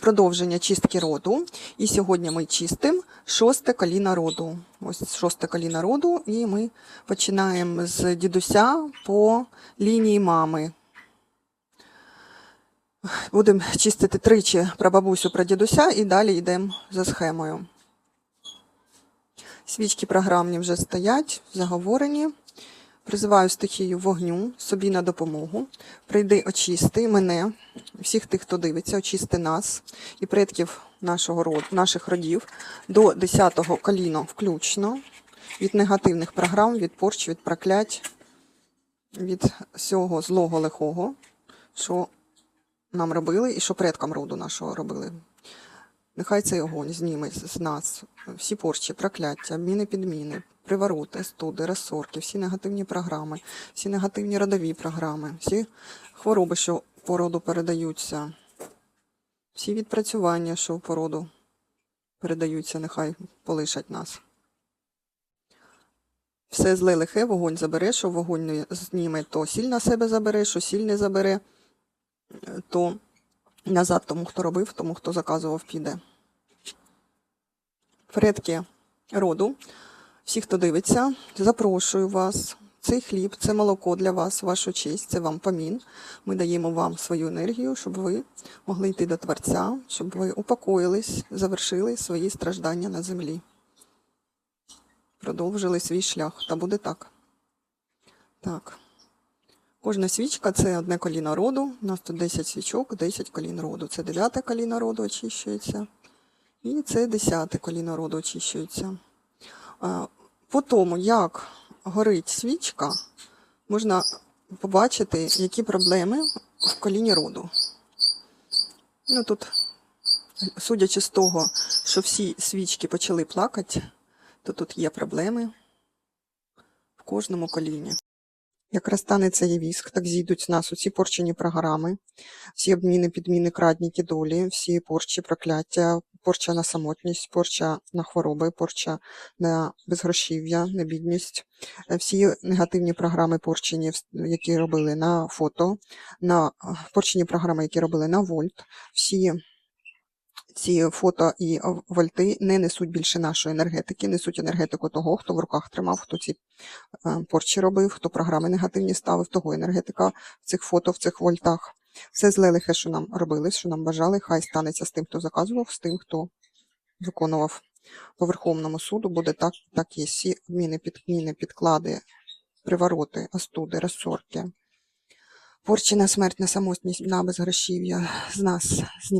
продовження чистки роду. І сьогодні ми чистимо шосте коліна роду. Ось шосте коліна роду, і ми починаємо з дідуся по лінії мами. Будемо чистити тричі про бабусю, про дідуся і далі йдемо за схемою. Свічки програмні вже стоять, заговорені. Призиваю стихію вогню собі на допомогу. Прийди, очисти мене, всіх тих, хто дивиться, очисти нас і предків нашого роду, наших родів до 10-го коліна включно від негативних програм, від порч, від проклять, від всього злого лихого, що нам робили і що предкам роду нашого робили. Нехай цей огонь зніме з нас всі порчі, прокляття, обміни підміни, привороти, студи, розсорки, всі негативні програми, всі негативні родові програми, всі хвороби, що по роду передаються, всі відпрацювання, що по роду передаються, нехай полишать нас. Все зле лихе, вогонь забере, що вогонь не зніме, то сіль на себе забере, що сіль не забере, е, то назад тому, хто робив, тому, хто заказував, піде. Предки роду, всі, хто дивиться, запрошую вас. Цей хліб, це молоко для вас, вашу честь, це вам помін. Ми даємо вам свою енергію, щоб ви могли йти до Творця, щоб ви упокоїлись, завершили свої страждання на землі. Продовжили свій шлях. Та буде так. Так. Кожна свічка це одне коліно роду. У нас тут 10 свічок, 10 колін роду. Це 9 коліно роду очищується. І це 10 коліно роду очищується. По тому, як горить свічка, можна побачити, які проблеми в коліні роду. Ну тут, судячи з того, що всі свічки почали плакати, то тут є проблеми в кожному коліні. Як розтанеться є віск, так зійдуть з нас усі порчені програми, всі обміни, підміни, крадніки долі, всі порчі, прокляття, порча на самотність, порча на хвороби, порча на безгрошів'я, на бідність, е, всі негативні програми порчені, які робили на фото, на е, порчені програми, які робили на вольт, всі ці фото і вольти не несуть більше нашої енергетики, несуть енергетику того, хто в руках тримав, хто ці е, порчі робив, хто програми негативні ставив, того енергетика в цих фото, в цих вольтах. Все зле лихе, що нам робили, що нам бажали, хай станеться з тим, хто заказував, з тим, хто виконував по Верховному суду, буде так, так є. Всі обміни, підміни, підклади, привороти, остуди, розсорки. Порчі на смерть, на самотність, на безгрошів'я з нас знімають.